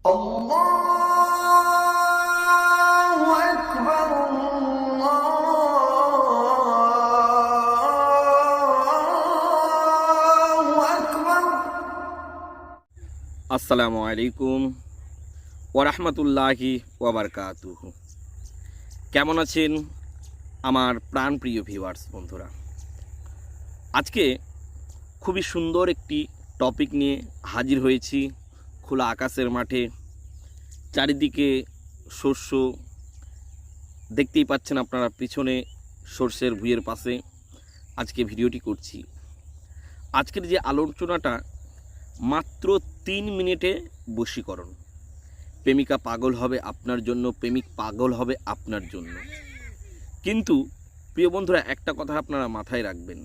আসসালামু আলাইকুম ওরহমতুল্লাহি ওবরকাতুহু কেমন আছেন আমার প্রাণপ্রিয় ভিউয়ার্স বন্ধুরা? আজকে খুবই সুন্দর একটি টপিক নিয়ে হাজির হয়েছি। খোলা আকাশের মাঠে, চারিদিকে শস্য। দেখতেই পাচ্ছেন আপনারা পিছনে সর্ষের ভুঁইয়ের পাশে আজকে ভিডিওটি করছি। আজকের যে আলোচনাটা, মাত্র তিন মিনিটে বশীকরণ। প্রেমিকা পাগল হবে আপনার জন্য, প্রেমিক পাগল হবে আপনার জন্য। কিন্তু প্রিয় বন্ধুরা, একটা কথা আপনারা মাথায় রাখবেন।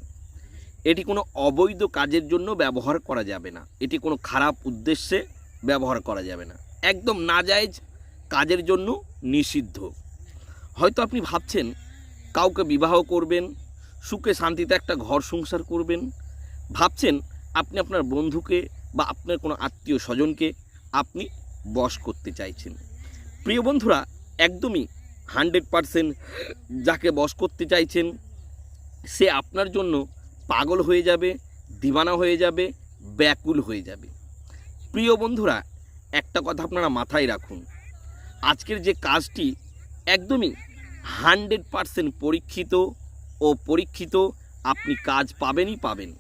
এটি কোনো অবৈধ কাজের জন্য ব্যবহার করা যাবে না। এটি কোনো খারাপ উদ্দেশ্যে ব্যবহার করা যাবে না। একদম নাজায়জ কাজের জন্য নিষিদ্ধ। হয়তো আপনি ভাবছেন, কাউকে বিবাহ করবেন, সুখে শান্তিতে একটা ঘর সংসার করবেন। ভাবছেন, আপনি আপনার বন্ধুকে বা আপনার কোনো আত্মীয় স্বজনকে আপনি বশ করতে চাইছেন। প্রিয় বন্ধুরা, একদমই হান্ড্রেড পারসেন্ট যাকে বশ করতে চাইছেন, সে আপনার জন্য পাগল হয়ে যাবে, দিবানা হয়ে যাবে, ব্যাকুল হয়ে যাবে। প্রিয় বন্ধুরা, একটা কথা আপনারা মাথায় রাখুন। আজকের যে কাজটি একদমই হান্ড্রেড পারসেন্ট পরীক্ষিত ও পরীক্ষিত, আপনি কাজ পাবেনই পাবেন।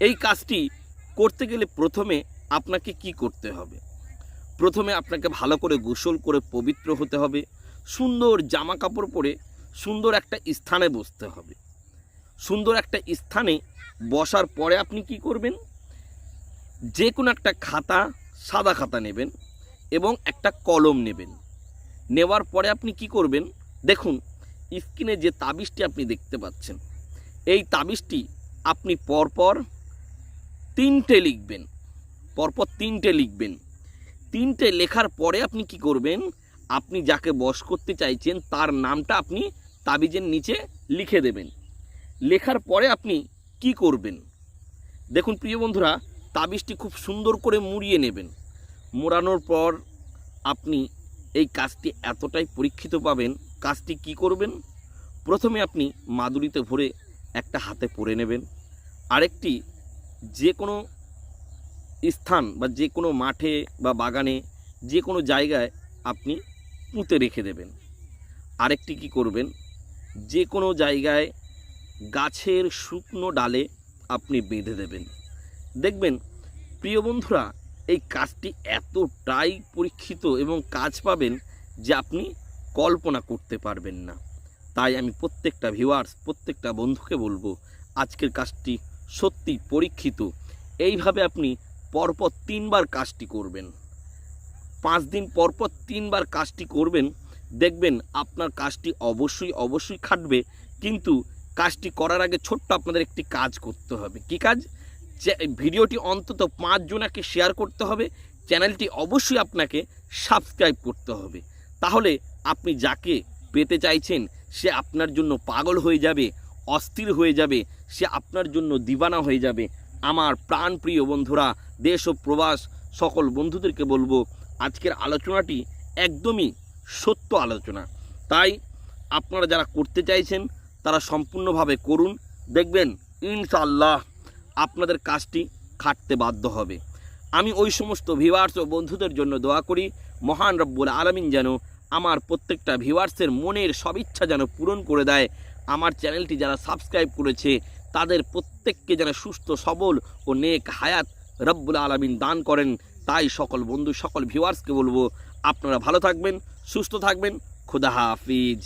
এই কাজটি করতে গেলে প্রথমে আপনাকে কি করতে হবে? প্রথমে আপনাকে ভালো করে গোসল করে পবিত্র হতে হবে, সুন্দর জামা কাপড় পরে সুন্দর একটা স্থানে বসতে হবে। সুন্দর একটা স্থানে বসার পরে আপনি কি করবেন? যে কোনো একটা খাতা, সাদা খাতা নেবেন এবং একটা কলম নেবেন। নেওয়ার পরে আপনি কি করবেন? দেখুন, স্ক্রিনে যে তাবিজটি আপনি দেখতে পাচ্ছেন, এই তাবিজটি আপনি পরপর তিনটে লিখবেন, পরপর তিনটে লিখবেন। তিনটে লেখার পরে আপনি কি করবেন? আপনি যাকে বশ করতে চাইছেন, তার নামটা আপনি তাবিজের নিচে লিখে দেবেন। লেখার পরে আপনি কি করবেন? দেখুন, প্রিয় বন্ধুরা তাবিজটি খুব সুন্দর করে মুড়িয়ে নেবেন। মোড়ানোর পর আপনি এই কাজটি এতটাই পরীক্ষিত পাবেন, কাজটি কি করবেন? প্রথমে আপনি মাদুরিতে ভরে একটা হাতে পরে নেবেন। আরেকটি যে কোনো স্থান বা যে কোনো মাঠে বা বাগানে যে কোনো জায়গায় আপনি পুঁতে রেখে দেবেন। আরেকটি কি করবেন? যে কোনো জায়গায় গাছের শুকনো ডালে আপনি বেঁধে দেবেন। দেখবেন, প্রিয় বন্ধুরা, এই কাজটি এতটাই পরীক্ষিত এবং কাজ পাবেন যে আপনি কল্পনা করতে পারবেন না। তাই আমি প্রত্যেকটা ভিউয়ার্স প্রত্যেকটা বন্ধুকে বলব, আজকের কাজটি সত্যি পরীক্ষিত। এইভাবে আপনি পরপর তিনবার কাজটি করবেন। পাঁচ দিন পরপর তিনবার কাজটি করবেন, দেখবেন আপনার কাজটি অবশ্যই অবশ্যই খাটবে। কিন্তু কাজটি করার আগে ছোট্ট আপনাদের একটি কাজ করতে হবে। কি কাজ? ভিডিওটি অন্তত পাঁচজনাকে শেয়ার করতে হবে চ্যানেলটি অবশ্যই আপনাকে সাবস্ক্রাইব করতে হবে। তাহলে আপনি যাকে পেতে চাইছেন, সে আপনার জন্য পাগল হয়ে যাবে, অস্থির হয়ে যাবে, সে আপনার জন্য দিবানা হয়ে যাবে। আমার প্রাণপ্রিয় বন্ধুরা, দেশ ও প্রবাস সকল বন্ধুদেরকে বলব, আজকের আলোচনাটি একদমই সত্য আলোচনা। তাই আপনারা যারা করতে চাইছেন, তারা সম্পূর্ণভাবে করুন। দেখবেন ইনশাল্লাহ আপনাদের কাজটি খাটতে বাধ্য হবে। আমি ওই সমস্ত ভিউয়ার্স ও বন্ধুদের জন্য দোয়া করি, মহান রব্বুল আলমিন যেন আমার প্রত্যেকটা ভিউয়ার্সের মনের সবিচ্ছা যেন পূরণ করে দেয়। আমার চ্যানেলটি যারা সাবস্ক্রাইব করেছে, তাদের প্রত্যেককে যেন সুস্থ, সবল ও নেক হায়াত রব্বুল আলমিন দান করেন। তাই সকল বন্ধু, সকল ভিউয়ার্সকে বলব, আপনারা ভালো থাকবেন, সুস্থ থাকবেন। খুদা হাফিজ।